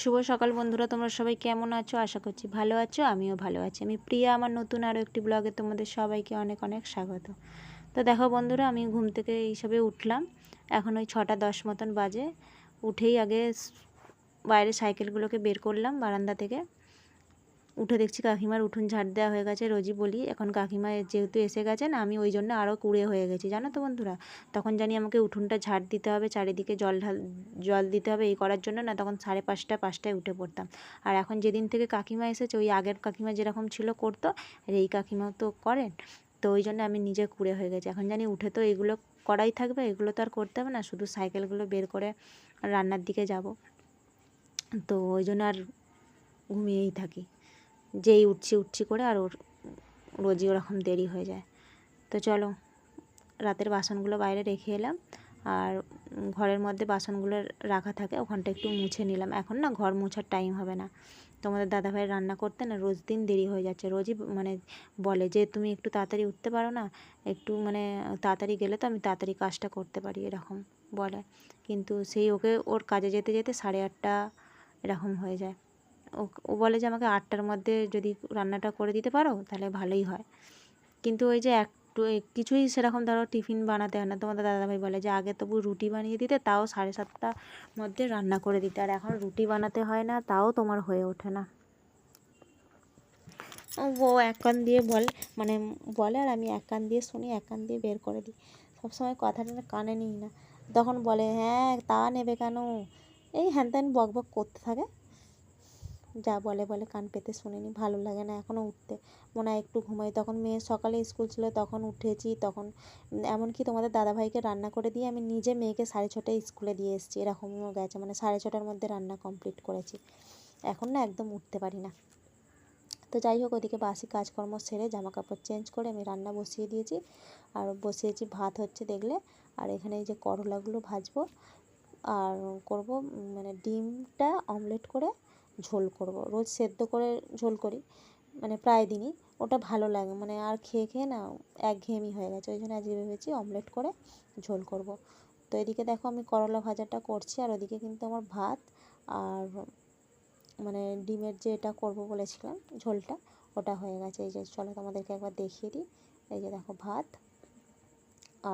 শুভ সকাল বন্ধুরা, তোমরা সবাই কেমন আছো? আশা করছি ভালো আছো, আমিও ভালো আছি। আমি প্রিয়া, আমার নতুন আরও একটি ব্লগে তোমাদের সবাইকে অনেক অনেক স্বাগত। তো দেখো বন্ধুরা, আমি ঘুম থেকে এইসবে উঠলাম। এখন ওই ছটা দশ মতন বাজে। উঠেই আগে বাইরে সাইকেলগুলোকে বের করলাম বারান্দা থেকে। উঠে দেখছি কাকিমার উঠোন ঝাড় দেওয়া হয়ে গেছে, রোজই বলি, এখন কাকিমা যেহেতু এসে গেছেন, আমি ওই জন্য আরও কুড়ে হয়ে গেছি। জানো তো বন্ধুরা, তখন জানি আমাকে উঠোনটা ঝাড় দিতে হবে, চারিদিকে জল ঢাল, জল দিতে হবে, এই করার জন্য না তখন সাড়ে পাঁচটা, পাঁচটায় উঠে পড়তাম। আর এখন যেদিন থেকে কাকিমা এসেছে, ওই আগের কাকিমা যেরকম ছিল করতো, আর এই কাকিমাও তো করেন, তো ওই জন্য আমি নিজে কুড়ে হয়ে গেছি। এখন জানি উঠে তো এগুলো করাই থাকবে, এগুলো তো আর করতে হবে না, শুধু সাইকেলগুলো বের করে রান্নার দিকে যাব। তো ওই জন্য আর ঘুমিয়েই থাকি। যেই উঠছি উঠছি করে আর ওর, রোজই ওরকম দেরি হয়ে যায়। তো চলো, রাতের বাসনগুলো বাইরে রেখে এলাম আর ঘরের মধ্যে বাসনগুলো রাখা থাকে, ওখানটা একটু মুছে নিলাম। এখন না ঘর মোছার টাইম হবে না। তোমাদের দাদাভাই রান্না করতে না রোজ দিন দেরি হয়ে যাচ্ছে। রোজই মানে বলে যে, তুমি একটু তাড়াতাড়ি উঠতে পারো না, একটু মানে তাড়াতাড়ি গেলে তো আমি তাড়াতাড়ি কাজটা করতে পারি, এরকম বলে। কিন্তু সেই ওকে ওর কাজে যেতে যেতে সাড়ে আটটা এরকম হয়ে যায়। ও বলে যে আমাকে আটটার মধ্যে যদি রান্নাটা করে দিতে পারো, তাহলে ভালোই হয়। কিন্তু ওই যে একটু কিছুই সেরকম ধরো টিফিন বানাতে হয় না। তোমাদের দাদাভাই বলে যে আগে তবু রুটি বানিয়ে দিতে, তাও সাড়ে সাতটার মধ্যে রান্না করে দিতে। আর এখন রুটি বানাতে হয় না, তাও তোমার হয়ে ওঠে না। ও এক কান দিয়ে বল মানে বলে আর আমি এক কান দিয়ে শুনি, এক কান দিয়ে বের করে দিই। সবসময় কথাটা কানে নিই না। তখন বলে হ্যাঁ তা নেবে কেন? এই হ্যান ত্যান বক বক করতে থাকে। যা বলে বলে কান পেতে শুনিনি, ভালো লাগে না এখনও উঠতে। মনে হয় একটু ঘুমাই। তখন মেয়ের সকালে স্কুল ছিল, তখন উঠেছি, তখন এমনকি তোমাদের দাদাভাইকে রান্না করে দিয়ে আমি নিজে মেয়েকে সাড়ে ছটায় স্কুলে দিয়ে এসেছি, এরকমও গেছে। মানে সাড়ে ছটার মধ্যে রান্না কমপ্লিট করেছি। এখন না একদম উঠতে পারি না। তো যাই হোক, ওদিকে বাসি কাজকর্ম সেরে জামা কাপড় চেঞ্জ করে আমি রান্না বসিয়ে দিয়েছি। আর বসিয়েছি ভাত হচ্ছে দেখলে। আর এখানে এই যে করলাগুলো ভাজবো। আর করব মানে ডিমটা অমলেট করে ঝোল করব। রোজ সেদ্ধ করে ঝোল করি মানে প্রায় দিনই। ওটা ভালো লাগে মানে আর খেয়ে খেয়ে না একঘেয়েমি হয়ে গেছে। ওই জন্য আজকে ভেবেছি অমলেট করে ঝোল করব। তো এদিকে দেখো আমি করলা ভাজাটা করছি, আর ওদিকে কিন্তু আমার ভাত আর মানে ডিমের যে এটা করব বলেছিলাম, ঝোলটা, ওটা হয়ে গেছে। এই যে চলো তোমাদেরকে একবার দেখিয়ে দিই। এই যে দেখো ভাত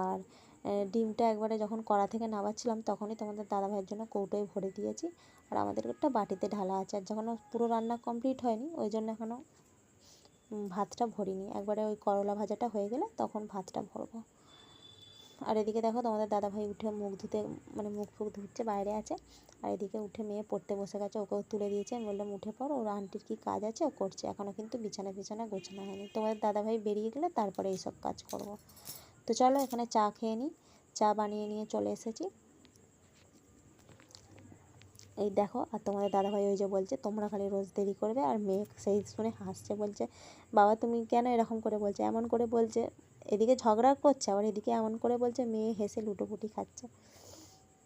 আর ডিমটা একবারে যখন কড়া থেকে নামাচ্ছিলাম, তখনই তোমাদের দাদাভাইয়ের জন্য কৌটোয় ভরে দিয়েছি। আর আমাদের একটা বাটিতে ঢালা আছে, আর যখন পুরো রান্না কমপ্লিট হয়নি, ওই জন্য এখনও ভাতটা ভরিনি। একবারে ওই করলা ভাজাটা হয়ে গেলে তখন ভাতটা ভরবো। আর এদিকে দেখো তোমাদের দাদাভাই উঠে মুখ ধুতে মানে মুখ ফুখ ধুচ্ছে, বাইরে আছে। আর এদিকে উঠে মেয়ে পড়তে বসে গেছে, ওকেও তুলে দিয়েছে। আমি বললাম, উঠে পড়, ওর আন্টির কী কাজ আছে? ও করছে। এখনও কিন্তু বিছানা বিছানা গোছানো হয়নি। তোমাদের দাদাভাই বেরিয়ে গেলে তারপরে এইসব কাজ করব। তো চলো এখানে চা খেয়ে নিই চা বানিয়ে নিয়ে চলে এসেছি। এই দেখো, আর তোমাদের দাদাভাই ওই যে বলছে, তোমরা খালি রোজ দেরি করবে আর মেয়ে সেই শুনে হাসছে, বলছে, বাবা, তুমি কেন এরকম করে বলছে? এমন করে বলছে, এদিকে ঝগড়া করছে, আবার এদিকে এমন করে বলছে, মেয়ে হেসে লুটোপুটি খাচ্ছে।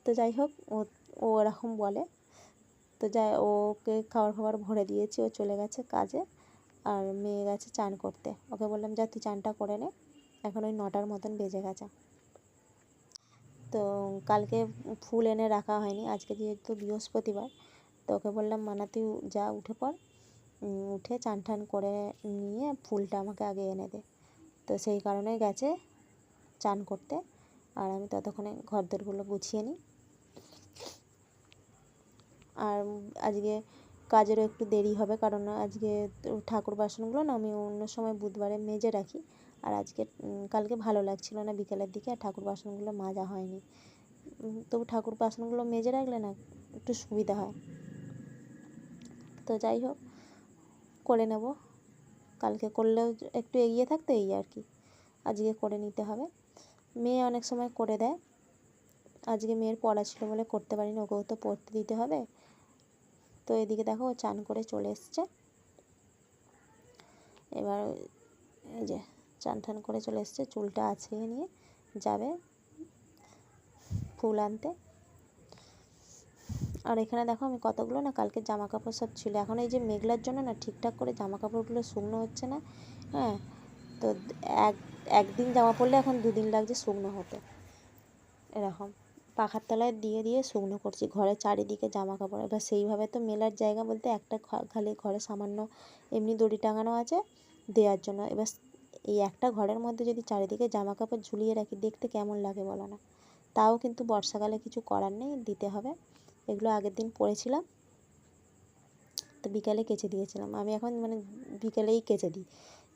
তো যাই হোক, ও ও ওরকম বলে। তো যাই, ওকে খাবার খাবার ভরে দিয়েছি, ও চলে গেছে কাজে, আর মেয়ে গেছে চান করতে। ওকে বললাম, যা, তুই চানটা করে নে। এখন ওই নটার মতন বেজে গেছে। তো কালকে ফুল এনে রাখা হয়নি, আজকে যেহেতু বৃহস্পতিবার, তো ওকে বললাম, মানা, তুই যা উঠে পড় উঠে চান টান করে নিয়ে ফুলটা আমাকে আগে এনে দে। তো সেই কারণে গেছে চান করতে, আর আমি ততক্ষণে ঘরদোরগুলো গুছিয়ে নিই। আর আজকে কাজেরও একটু দেরি হবে, কারণ আজকে ঠাকুর বাসনগুলো না আমি অন্য সময় বুধবারে মেজে রাখি। আর আজকে কালকে ভালো লাগছিল না বিকেলের দিকে আর ঠাকুর বাসনগুলো মাজা হয়নি। তবু ঠাকুর বাসনগুলো মেজে রাখলে না একটু সুবিধা হয়। তো যাই হোক, করে নেব। কালকে করলেও একটু এগিয়ে থাকতো এই আর কি। আজকে করে নিতে হবে। মেয়ে অনেক সময় করে দেয়। আজকে মেয়ের পড়া ছিল বলে করতে পারিনি, ওকেও তো পড়তে দিতে হবে। তো এদিকে দেখো ও চান করে চলে এসছে। এবার, এই যে চান টান করে চলে এসছে। চুলটা আছড়িয়ে নিয়ে যাবে ফুল আনতে। আর এখানে দেখো আমি কতগুলো না কালকে জামা কাপড় সব ছিল। এখন এই যে মেঘলার জন্য না ঠিকঠাক করে জামা কাপড়গুলো শুকনো হচ্ছে না হ্যাঁ? তো এক, একদিন জামা পরলে এখন দুদিন লাগছে শুকনো হতে। এরকম। পাখার তলায় দিয়ে দিয়ে শুকনো করছি। ঘরের চারিদিকে জামা কাপড় এবার সেইভাবে তো মেলার জায়গা বলতে একটা খালি ঘরে সামান্য এমনি দড়ি টাঙানো আছে দেওয়ার জন্য। এবার এই একটা ঘরের মধ্যে যদি চারিদিকে জামা কাপড় ঝুলিয়ে রাখি, দেখতে কেমন লাগে বলো না? তাও কিন্তু বর্ষাকালে কিছু করার নেই, দিতে হবে। এগুলো আগের দিন পরেছিলাম। তো বিকালে কেচে দিয়েছিলাম। আমি এখন মানে বিকেলেই কেচে দিই।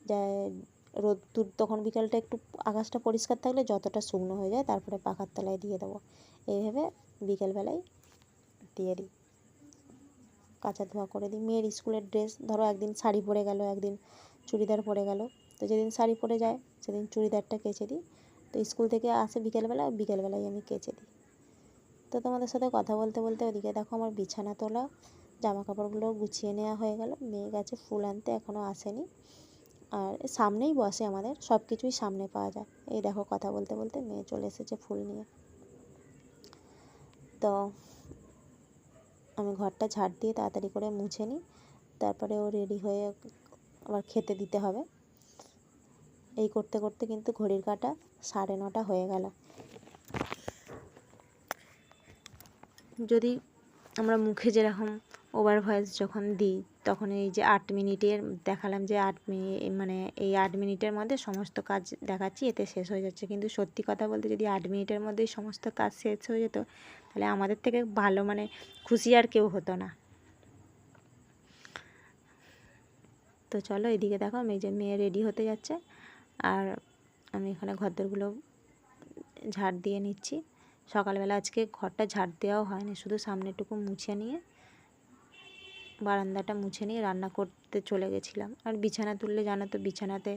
যা রোদ্দুর তখন বিকালটা একটু আকাশটা পরিষ্কার থাকলে যতটা শুকনো হয়ে যায় তারপরে পাখার তলায় দিয়ে দেবো। এইভাবে বিকেলবেলায় দিয়ে দিই। কাঁচা ধোয়া করে দিই। মেয়ের স্কুলের ড্রেস, ধরো একদিন শাড়ি পরে গেল, একদিন চুড়িদার পরে গেল। তো যেদিন শাড়ি পরে যায়, সেদিন চুড়িদারটা কেচে দিই। তো স্কুল থেকে আসে বিকেলবেলা, বিকেলবেলায় আমি কেচে দিই। তো তোমাদের সাথে কথা বলতে বলতে ওদিকে দেখো আমার বিছানা তোলা জামা কাপড়গুলো গুছিয়ে নেওয়া হয়ে গেল। মেয়ে গেছে ফুল আনতে এখনও আসেনি। আর সামনেই বসে আমাদের সব কিছুই সামনে পাওয়া যায়। এই দেখো কথা বলতে বলতে মেয়ে চলে এসেছে ফুল নিয়ে। তো আমি ঘরটা ঝাড় দিয়ে তাড়াতাড়ি করে মুছে নিই। তারপরে ও রেডি হয়ে আবার খেতে দিতে হবে। এই করতে করতে কিন্তু ঘড়ির কাটা সাড়ে নটা হয়ে গেল। যদি আমরা মুখে যেরকম ওভার ভয়েস যখন দিই, তখন এই যে আট মিনিটের দেখালাম যে আট মিনিট মানে এই আট মিনিটের মধ্যে সমস্ত কাজ দেখাচ্ছি, এতে শেষ হয়ে যাচ্ছে। কিন্তু সত্যি কথা বলতে যদি আট মিনিটের মধ্যেই সমস্ত কাজ শেষ হয়ে যেত, তাহলে আমাদের থেকে ভালো মানে খুশি আর কেউ হতো না। তো চলো এদিকে দেখো এই যে, মেয়ে রেডি হতে যাচ্ছে। আর আমি এখানে ঘরদোরগুলো ঝাড় দিয়ে নিচ্ছি। সকালবেলা আজকে ঘরটা ঝাড় দেওয়াও হয়নি, শুধু সামনেটুকু মুছে নিয়ে, বারান্দাটা মুছে নিয়ে রান্না করতে চলে গেছিলাম। আর বিছানা তুললে, জানো তো বিছানাতে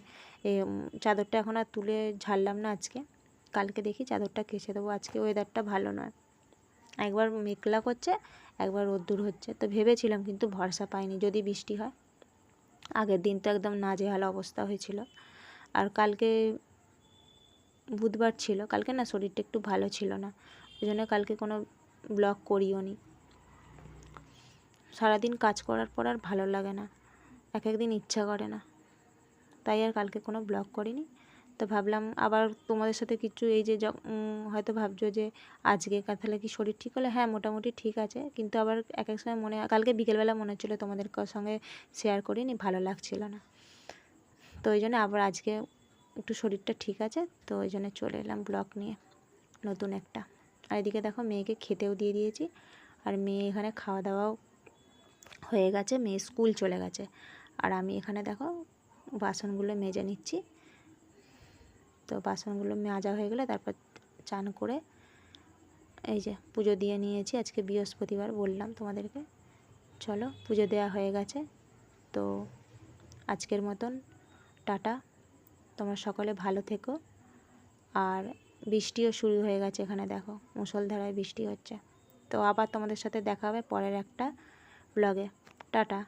চাদরটা এখন আর তুলে ঝাড়লাম না আজকে। কালকে দেখি চাদরটা কেচে দেবো। আজকে ওয়েদারটা ভালো নয়। একবার মেঘলা করছে, একবার রোদ্দুর হচ্ছে। তো ভেবেছিলাম কিন্তু ভরসা পাইনি, যদি বৃষ্টি হয়। আগের দিন তো একদম নাজেহাল অবস্থা হয়েছিল। আর কালকে বুধবার ছিল। কালকে না শরীরটা একটু ভালো ছিল না। ওই জন্য কালকে কোনো ব্লগ করিও নি। সারাদিন কাজ করার পর আর ভালো লাগে না। এক একদিন ইচ্ছা করে না। তাই আর কালকে কোনো ব্লগ করিনি। তো ভাবলাম আবার তোমাদের সাথে কিছু এই যে হয়তো ভাবছ যে আজকে তাহলে কি শরীর ঠিক হলো? হ্যাঁ মোটামুটি ঠিক আছে। কিন্তু আবার এক এক সময় মনে, কালকে বিকেলবেলা মনে হচ্ছিল তোমাদের সঙ্গে শেয়ার করিনি, ভালো লাগছিল না। তো ওই জন্য আবার আজকে একটু শরীরটা ঠিক আছে, তো ওই জন্য চলে এলাম ব্লগ নিয়ে নতুন একটা। আর এদিকে দেখো মেয়েকে খেতেও দিয়ে দিয়েছি, আর মেয়ে এখানে খাওয়া দাওয়াও হয়ে গেছে, মেয়ে স্কুল চলে গেছে। আর আমি এখানে দেখো বাসনগুলো মেজে নিচ্ছি, তো বাসনগুলো মাজা হয়ে গেলে তারপর চান করে এই যে পুজো দিয়ে নিয়েছি, আজকে বৃহস্পতিবার বললাম তোমাদেরকে। চলো পুজো দেওয়া হয়ে গেছে, তো আজকের মতন টাটা। তোমরা সকলে ভালো থেকো। আর বৃষ্টিও শুরু হয়ে গেছে এখানে দেখো মুসলধারায় বৃষ্টি হচ্ছে। তো আবার তোমাদের সাথে দেখা হবে পরের একটা ব্লগে টাটা।